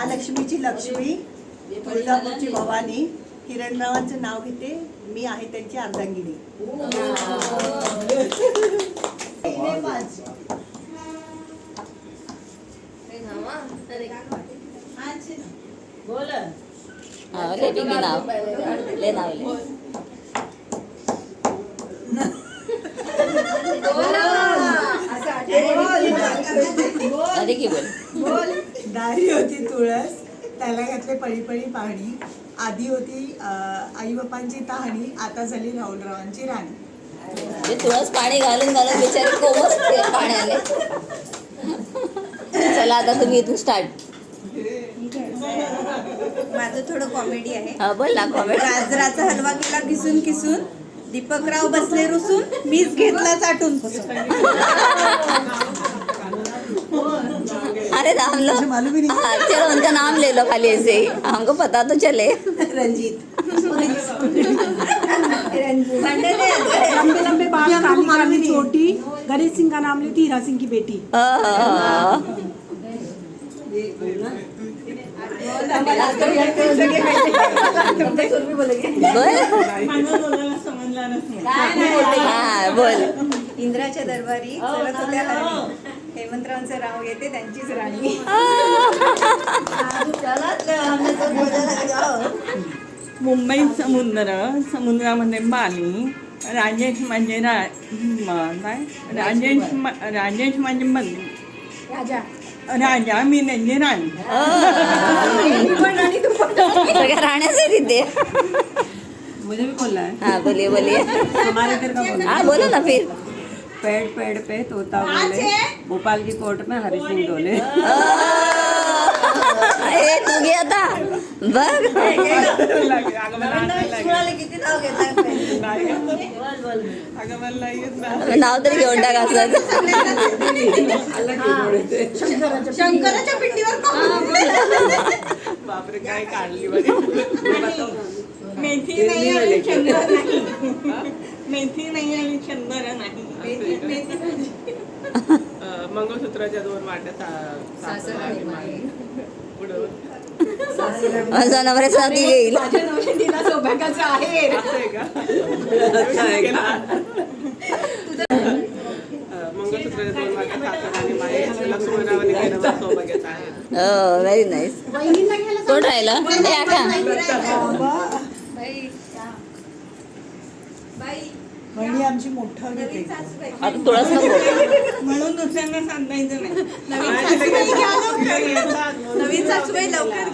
महालक्ष्मीची लक्ष्मी तुळजापूरची भवानी हिरणरावांचं नाव घेते. मी आहे त्यांची अर्धांगिनी. हा, नाव ले नाव ले बोल. दारी होती तुळस त्याला घातले पळी पळी पाहणी. आधी होती आई बापांची तहाणी आता झाली राहुलरावांची राणी. ते तुळस पाणी घालून घालून बिचारी कोमसते पाण्याने. चला आता तुम्ही इथून स्टार्ट माझं थोडं कॉमेडी आहे. हा बोल ना कॉमेंट गाजराचा हलवा केला किसून किसून. दीपकराव बसले रुसून मीच घेतला चाटून पुसून. अरे नाम लो। मालूम ही नहीं। हाँ, चलो उनका नाम ले लो खाली ऐसे ही। हमको पता तो चले। रंजीत। लंबे लंबे बाल काली काली चोटी। गणेश सिंह का नाम लेती हीरा सिंह की बेटी। हाँ, बोल। हा इंद्राच्या दरबारी हेमंतरावांचं राव घेते त्यांचीच राणी. मुंबई समुद्र समुद्रामध्ये बाली राजेश म्हणजे रा म- काय? राजेश राजेश म्हणजे मंत्री राजा. मी त्यांची राणी. सगळ्या राहण्याचे तिथे मुझे भी बोलना है हाँ बोलिए बोलिए हमारे इधर का बोलना हाँ बोलो ना फिर. पेड़ पेड़ पे तोता बोले। भोपाल की कोर्ट में हरि सिंह डोले। ए तू घे आता बघ अगं मला आठवलं किती नाव तरी घेऊन टाक असं. शंकराच्या पिंडीवर बापरे काय काढली मेथी नाही आणि चंदर नाही. मेथी नाही आणि चंदर नाही. मंगळसूत्राच्या दोन वाट्या सा- सासर आणि माई. पुढं. माझा नवऱ्याचा ती येईल. असं आहे मंगळसूत्राच्या दोन वाट्या माई सौभाग्याचं आहे. हो व्हेरी नाईस कोण राहिला? बहिणी आमची मोठं घेते. आता तुळस नको म्हणून दुसऱ्यांना सांगायचं नाही. नवीन सासूबाई लवकर.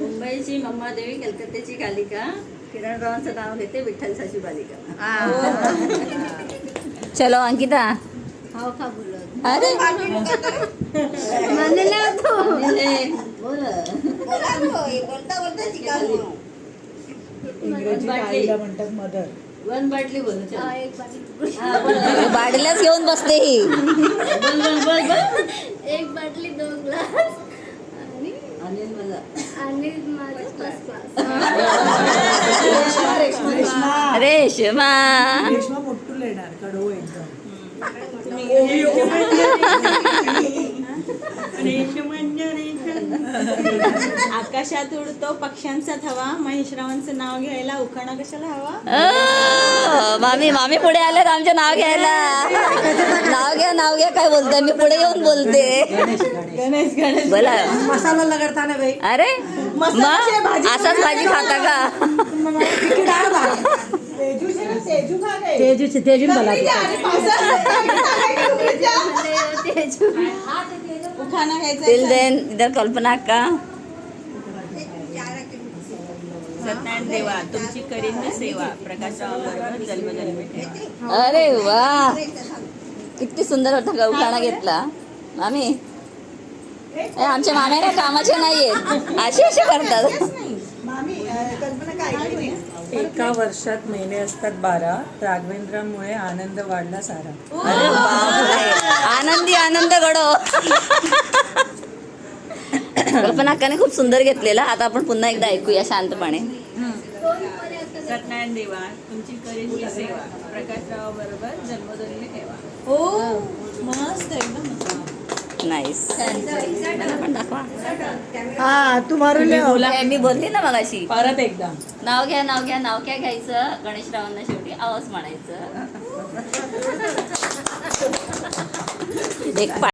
मुंबईची देवी कलकत्त्याची कालिका. किरणरावांचं नाव घेते विठ्ठल साशी बालिका. चलो अंकिता. अरे. बोल. बोलता बोलता शिकाल इंग्रजी आईला म्हणतात मदर. वन बाटली बोल बाटल्याच घेऊन बसते ही. एक बाटली दोन ग्लास. आणि? आणि रेश्मा रेशमा. रेश्मा. मोठू एकदम. आकाशात उडतो पक्ष्यांचा थवा. महेशरावांचं नाव घ्यायला उखाणा कशाला हवा? मामी मामी पुढे आले आमचे नाव घ्यायला. नाव घ्या नाव घ्या काय बोलताय? मी पुढे येऊन बोलते. गणेश गणेश. बोला. मसाला लगडता ना बाई. अरे मग? असाच भाजी खाता का? तेजू तेजू मला उखाणा घ्यायचा टिल देन इधर कल्पना का? सत्यनारायण देवा तुमची करीन सेवा. जन्मजन्मी अरे वा! किती सुंदर होता का उखाणा घेतला. मामी ए, आमच्या काय कामाचे नाहीयेत. असे असे करतात. एका वर्षात महिने असतात बारा. राघवेंद्रामुळे आनंद वाढला सारा. अरे. आनंदी आनंद घडो कल्पना अक्काने खूप सुंदर घेतलेला. आता आपण पुन्हा एकदा ऐकूया शांतपणे. सत्यनारायण देवा तुमची करीन मी सेवा प्रकाशराव बरोबर जन्मजन्मी ठेवा. हो मस्त एकदम नाईस पण दाखवा हा ए, मी बोलली ना मगाशी. परत एकदा. नाव घ्या नाव घ्या नाव काय घ्यायचं. गणेशरावांना शेवटी आवाज म्हणायचं एक